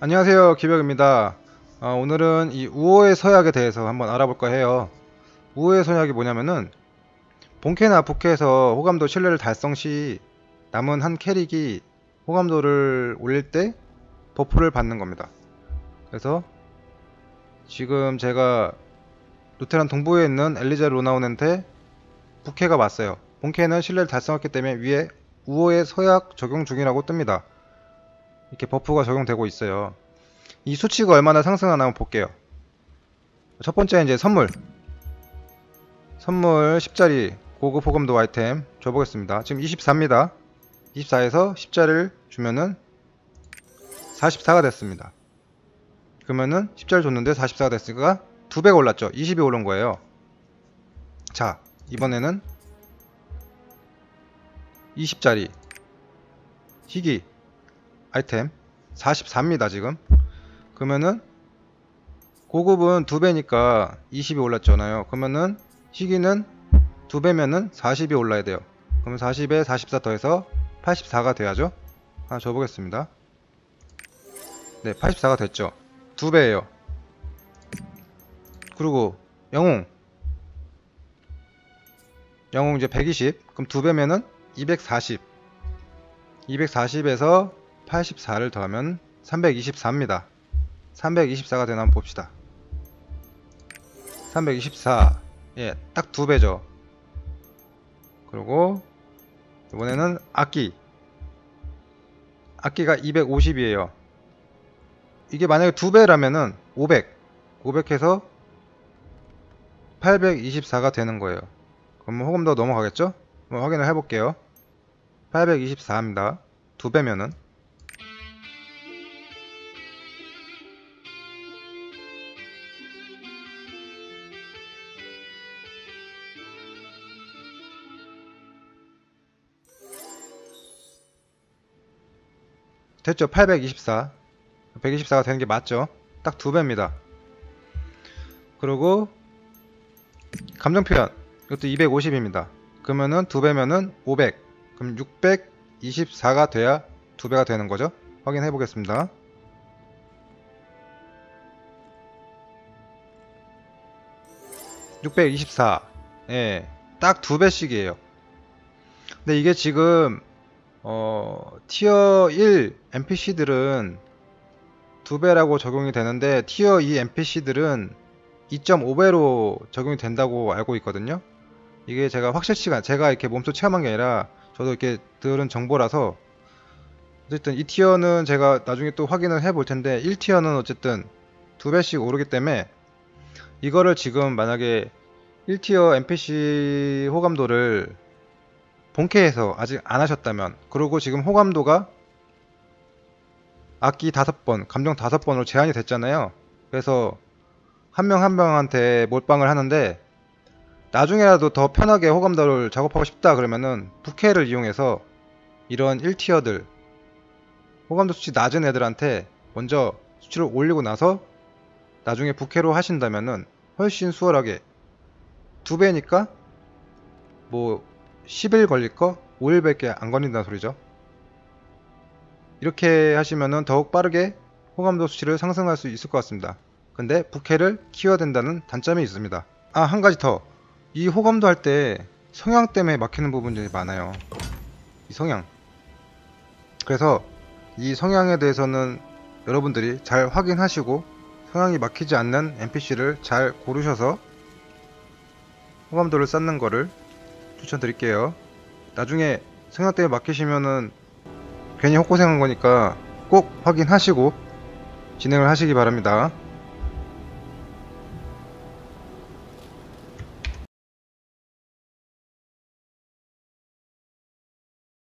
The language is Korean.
안녕하세요 기벽입니다. 어, 오늘은 이 우호의 서약에 대해서 한번 알아볼까 해요. 우호의 서약이 뭐냐면은 본캐나 부캐에서 호감도 신뢰를 달성 시 남은 한 캐릭이 호감도를 올릴 때 버프를 받는 겁니다. 그래서 지금 제가 루테란 동부에 있는 엘리자 로나온한테 부캐가 왔어요. 본캐는 신뢰를 달성했기 때문에 위에 우호의 서약 적용 중이라고 뜹니다 이렇게 버프가 적용되고 있어요. 이 수치가 얼마나 상승하나 한번 볼게요. 첫 번째 이제 선물. 선물 10짜리 고급 호감도 아이템 줘보겠습니다. 지금 24입니다. 24에서 10짜리를 주면은 44가 됐습니다. 그러면은 10짜리 줬는데 44가 됐으니까 2배가 올랐죠. 20이 오른 거예요. 자, 이번에는 20짜리 희귀 아이템. 44입니다 지금. 그러면은 고급은 2배니까 20이 올랐잖아요. 그러면은 희귀는 2배면은 40이 올라야 돼요. 그러면 40에 44 더해서 84가 돼야죠. 하나 줘보겠습니다. 네 84가 됐죠. 2배예요. 그리고 영웅. 영웅 이제 120 그럼 2배면은 240 240에서 84를 더하면 324입니다. 324가 되나 한번 봅시다. 324. 예, 딱 두 배죠. 그리고 이번에는 악기. 악기가 250이에요. 이게 만약에 두 배라면은 500. 500해서 824가 되는 거예요. 그럼 호감도 넘어가겠죠? 한번 확인을 해볼게요. 824입니다. 두 배면은 됐죠? 824 124가 되는 게 맞죠? 딱 두 배입니다. 그리고 감정 표현. 이것도 250입니다. 그러면은 두 배면은 500 그럼 624가 돼야 두 배가 되는 거죠? 확인해 보겠습니다. (624) 예, 딱 두 배씩이에요. 근데 이게 지금 어, 티어 1 NPC들은 2배라고 적용이 되는데 티어 2 NPC들은 2.5배로 적용이 된다고 알고 있거든요. 이게 제가 확실치가 제가 이렇게 몸소 체험한 게 아니라 저도 이렇게 들은 정보라서 어쨌든 이 티어는 제가 나중에 또 확인을 해 볼 텐데 1티어는 어쨌든 2배씩 오르기 때문에 이거를 지금 만약에 1티어 NPC 호감도를 본캐에서 아직 안 하셨다면 그리고 지금 호감도가 악기 다섯 번, 감정 다섯 번으로 제한이 됐잖아요. 그래서 한 명 한 명한테 몰빵을 하는데 나중에라도 더 편하게 호감도를 작업하고 싶다 그러면은 부캐를 이용해서 이런 1티어들 호감도 수치 낮은 애들한테 먼저 수치를 올리고 나서 나중에 부캐로 하신다면은 훨씬 수월하게 두 배니까 뭐 10일 걸릴 거 5일밖에 안 걸린다는 소리죠. 이렇게 하시면은 더욱 빠르게 호감도 수치를 상승할 수 있을 것 같습니다. 근데 부캐를 키워야 된다는 단점이 있습니다. 아, 한 가지 더. 이 호감도 할 때 성향 때문에 막히는 부분들이 많아요. 이 성향. 그래서 이 성향에 대해서는 여러분들이 잘 확인하시고 성향이 막히지 않는 NPC를 잘 고르셔서 호감도를 쌓는 거를 추천드릴게요. 나중에 때문에 맡기시면은 괜히 헛고생한 거니까 꼭 확인하시고 진행을 하시기 바랍니다.